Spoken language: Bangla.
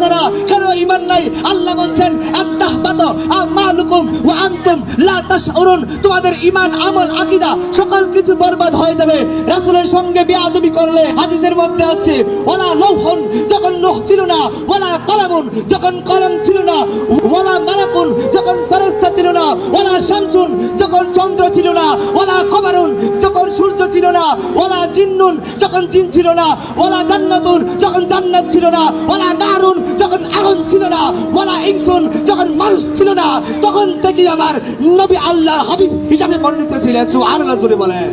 ছাড়া কেন ইমান নাই? আল্লাহ বলছেন বাত আমালুকুম তোমাদের ইমান আমল, আকীদা সকল কিছু বরবাদ হয়ে যাবে। রাসূলের সঙ্গে বেয়াদবি করলে হাদিসের মধ্যে আছে, ওয়ালা লৌহন যখন লোহ ছিল না, ওয়ালা কলামুন যখন কলম ছিল না, ওয়ালা মালাকুন যখন ছিল না, ওয়ালা শামসুন যখন চন্দ্র ছিল না কমারুন যখন সূর্য ছিল না, ওলা জিন্নুন যখন জিন ছিল না, ওলা জান্নাতুন যখন জান্নাত ছিল না, ওলা নারুন যখন আগুন ছিল না, ওলা ইনসুন যখন মানুষ ছিল না, তখন থেকে আমার নবী আল্লাহর হাবিব হিসাবে বর্ণিত ছিলেন। সুবহানাল্লাহ, জোরে বলেন।